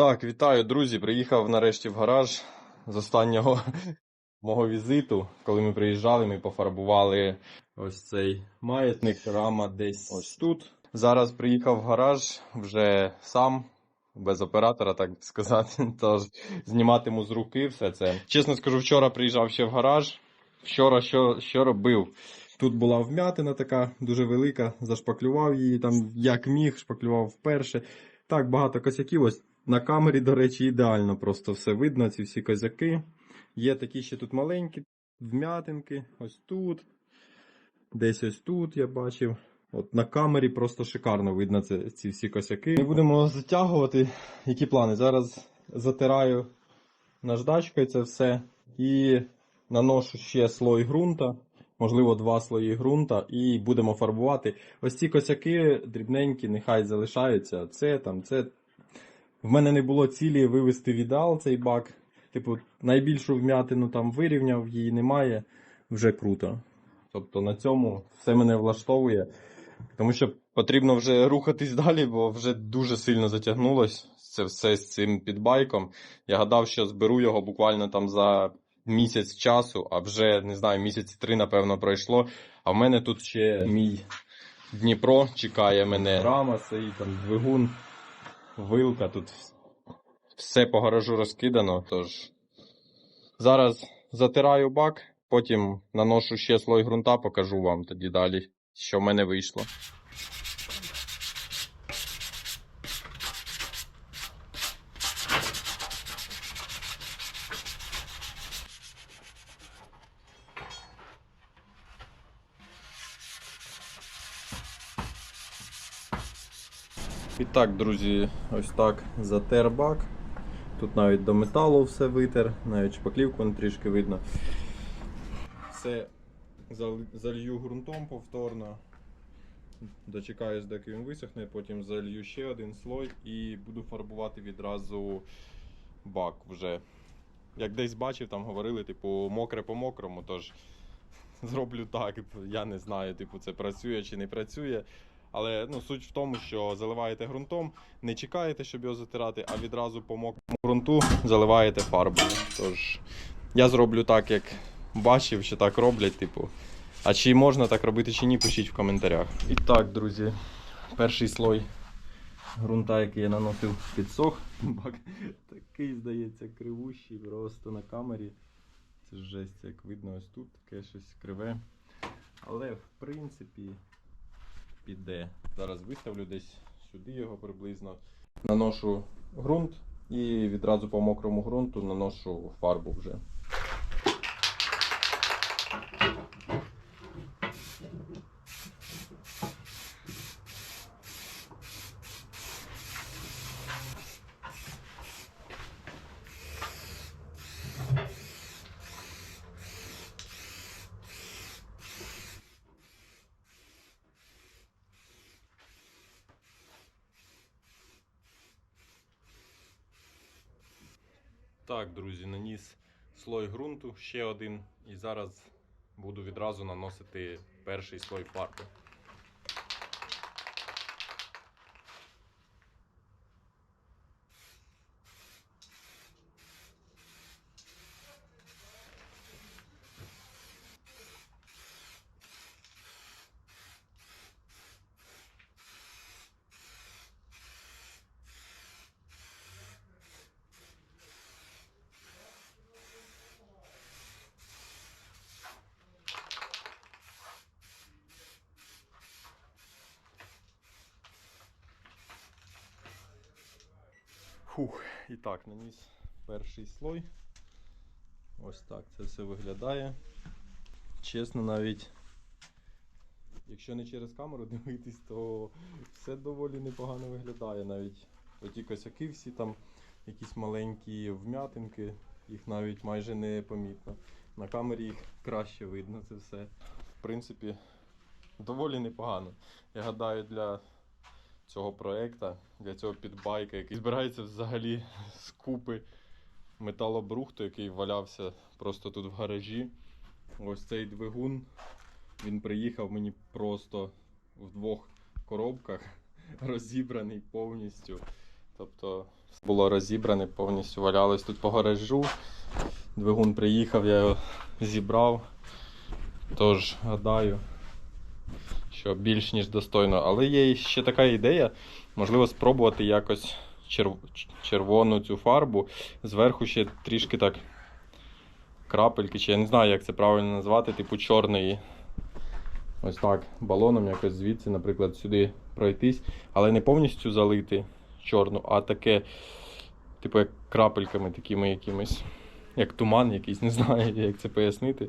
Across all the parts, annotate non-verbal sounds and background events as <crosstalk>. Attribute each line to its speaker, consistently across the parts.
Speaker 1: Так, вітаю, друзі. Приїхав нарешті в гараж з останнього <laughs> мого візиту. Коли ми приїжджали, ми пофарбували ось цей маятник, рама десь ось тут. Зараз приїхав в гараж вже сам, без оператора, так сказати. <laughs> Тож зніматиму з руки все це. Чесно скажу, вчора приїжджав ще в гараж. Вчора що, що робив? Тут була вмятина така дуже велика, зашпаклював її там як міг, шпаклював вперше. Так, багато косяків. Ось на камері, до речі, ідеально просто все видно, ці всі козяки. Є такі ще тут маленькі вмятинки, ось тут. Десь ось тут я бачив. От на камері просто шикарно видно це, ці всі косяки. Ми будемо затягувати. Які плани? Зараз затираю наждачкою це все і наношу ще слой ґрунта, можливо, два слої ґрунта, і будемо фарбувати. Ось ці косяки дрібненькі, нехай залишаються. Це там, це. В мене не було цілі вивести в цей бак. Типу, найбільшу вмятину там вирівняв, її немає, вже круто. Тобто на цьому все мене влаштовує. Тому що потрібно вже рухатись далі, бо вже дуже сильно затягнулось це все з цим підбайком. Я гадав, що зберу його буквально там за місяць часу, а вже не знаю, місяці три, напевно, пройшло. А в мене тут ще мій Дніпро чекає мене. Рама, стоїть там двигун, вилка, тут все по гаражу розкидано. Тож зараз затираю бак, потім наношу ще слой ґрунта, покажу вам тоді далі, що в мене вийшло. І так, друзі, ось так затер бак. Тут навіть до металу все витер, навіть шпаклівку не трішки видно. Все залью ґрунтом повторно. Дочекаюсь, доки він висохне, потім залью ще один слой і буду фарбувати відразу бак вже. Як десь бачив, там говорили, типу, мокре по мокрому, тож <laughs> зроблю так. Я не знаю, типу, це працює чи не працює. Але ну, суть в тому, що заливаєте ґрунтом, не чекаєте, щоб його затирати, а відразу по мокрому ґрунту заливаєте фарбою. Tож я зроблю так, як бачив, що так роблять, типу. А чи можна так робити, чи ні, пишіть в коментарях. І так, друзі, перший слой ґрунта, який я наносив, підсох. Бак такий, здається, кривущий просто на камері. Це жесть, як видно, ось тут таке щось криве. Але в принципі піде. Зараз виставлю десь сюди його приблизно. Наношу ґрунт і відразу по мокрому ґрунту наношу фарбу вже. Так, друзі, наніс слой ґрунту, ще один. І зараз буду відразу наносити перший слой фарби. Фух, і так, наніс перший слой. Ось так це все виглядає. Чесно, навіть, якщо не через камеру <laughs> дивитись, то все доволі непогано виглядає. Навіть оті косяки всі там, якісь маленькі вмятинки, їх навіть майже не помітно. На камері їх краще видно це все. В принципі, доволі непогано. Я гадаю, для цього проекту, для цього підбайка, який збирається взагалі з купи металобрухту, який валявся просто тут в гаражі. Ось цей двигун. Він приїхав мені просто в двох коробках, <laughs> розібраний повністю. Тобто було розібране, повністю валялось тут по гаражу. Двигун приїхав, я його зібрав. Тож гадаю, що більш ніж достойно. Але є ще така ідея, можливо, спробувати якось черв... червону цю фарбу. Зверху ще трішки так крапельки, чи я не знаю, як це правильно назвати, типу чорної. Ось так, балоном якось звідси, наприклад, сюди пройтись, але не повністю залити чорну, а таке, типу, як крапельками такими якимись, як туман якийсь, <laughs> не знаю, як це пояснити.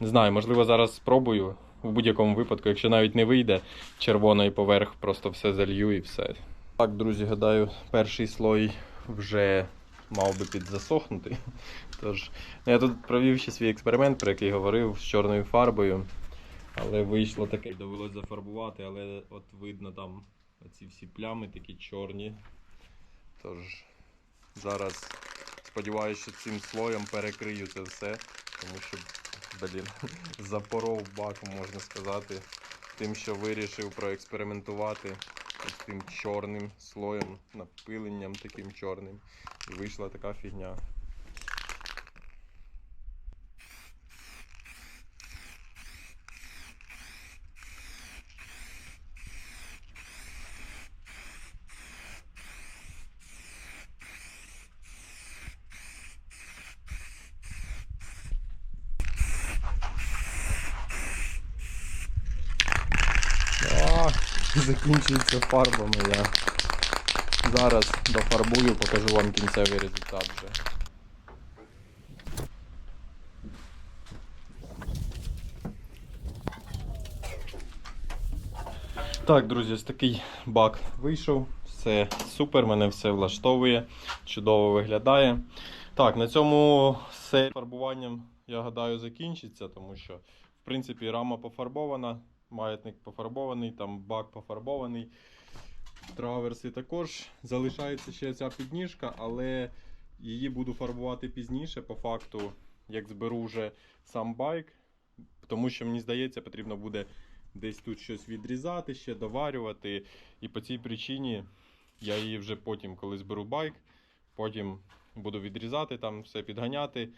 Speaker 1: Не знаю, можливо, зараз спробую. В будь-якому випадку, якщо навіть не вийде червоний поверх, просто все залью і все. Так, друзі, гадаю, перший слой вже мав би підзасохнути. <laughs> Тож, ну, я тут провів ще свій експеримент, про який говорив з чорною фарбою. Але вийшло таке, довелося зафарбувати, але от видно там оці всі плями такі чорні. Тож зараз сподіваюся, що цим слоєм перекрию це все, тому що, блін, запоров бак, можна сказати, тим, що вирішив проекспериментувати з тим чорним слоєм, напиленням таким чорним. І вийшла така фігня. <laughs> Закінчується фарбами я. Зараз дофарбую, покажу вам кінцевий результат вже. Так, друзі, ось такий бак вийшов. Все супер, мене все влаштовує, чудово виглядає. Так, на цьому все фарбуванням, я гадаю, закінчиться, тому що, в принципі, рама пофарбована, маятник пофарбований, там бак пофарбований. Траверси також. Залишається ще ця підніжка, але її буду фарбувати пізніше, по факту, як зберу вже сам байк. Тому що мені здається, потрібно буде десь тут щось відрізати, ще доварювати. І по цій причині я її вже потім, коли зберу байк, потім буду відрізати, там все підганяти,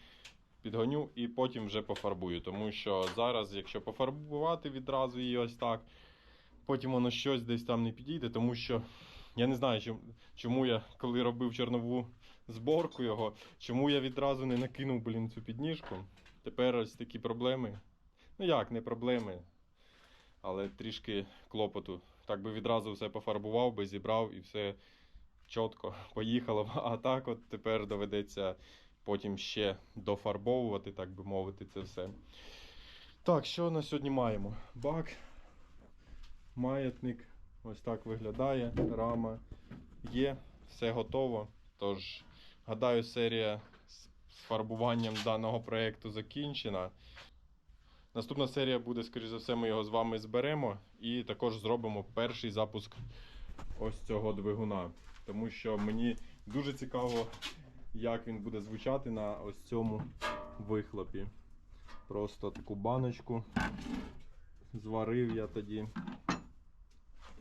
Speaker 1: підгоню і потім вже пофарбую. Тому що зараз, якщо пофарбувати відразу її ось так, потім воно щось десь там не підійде, тому що я не знаю, чому, я, коли робив чорнову зборку його, чому я відразу не накинув, блін, цю підніжку. Тепер ось такі проблеми. Ну як, не проблеми, але трішки клопоту. Так би відразу все пофарбував би, зібрав і все чітко поїхало. <laughs> А так от тепер доведеться потім ще дофарбовувати, так би мовити, це все. Так, що на сьогодні маємо? Бак, маятник, ось так виглядає, рама є, все готово. Тож, гадаю, серія з фарбуванням даного проєкту закінчена. Наступна серія буде, скоріш за все, ми його з вами зберемо і також зробимо перший запуск ось цього двигуна. Тому що мені дуже цікаво, як він буде звучати на ось цьому вихлопі. Просто таку баночку зварив я тоді.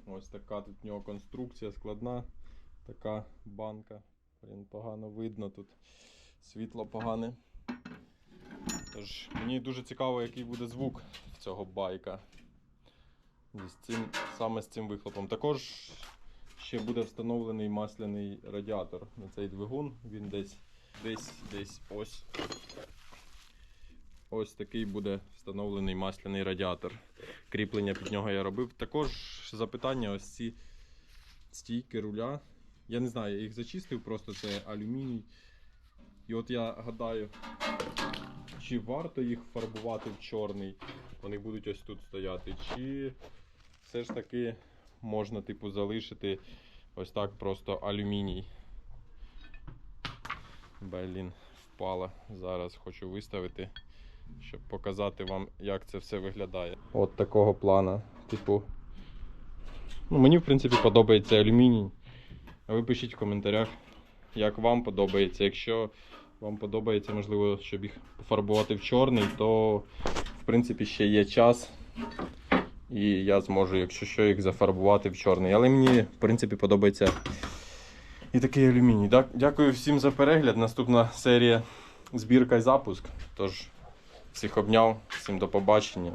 Speaker 1: Ось така тут в нього конструкція складна. Така банка. Блін, погано видно тут. Світло погане. Тож мені дуже цікаво, який буде звук цього байка. З цим, саме з цим вихлопом. Також ще буде встановлений масляний радіатор на цей двигун. Він десь десь десь ось. Ось такий буде встановлений масляний радіатор. Кріплення під нього я робив. Також запитання: ось ці стійки руля. Я не знаю, я їх зачистив, просто це алюміній. І от я гадаю, чи варто їх фарбувати в чорний, вони будуть ось тут стояти, чи все ж таки можна типу залишити ось так просто алюміній. Блін, впала. Зараз хочу виставити, щоб показати вам, як це все виглядає. От такого плана. Типу. Ну, мені в принципі подобається алюміній. А ви пишіть в коментарях, як вам подобається. Якщо вам подобається, можливо, щоб їх пофарбувати в чорний, то в принципі ще є час. І я зможу, якщо що, їх зафарбувати в чорний. Але мені, в принципі, подобається І такий алюміній. Дякую всім за перегляд. Наступна серія збірка і запуск. Тож всіх обняв, всім до побачення.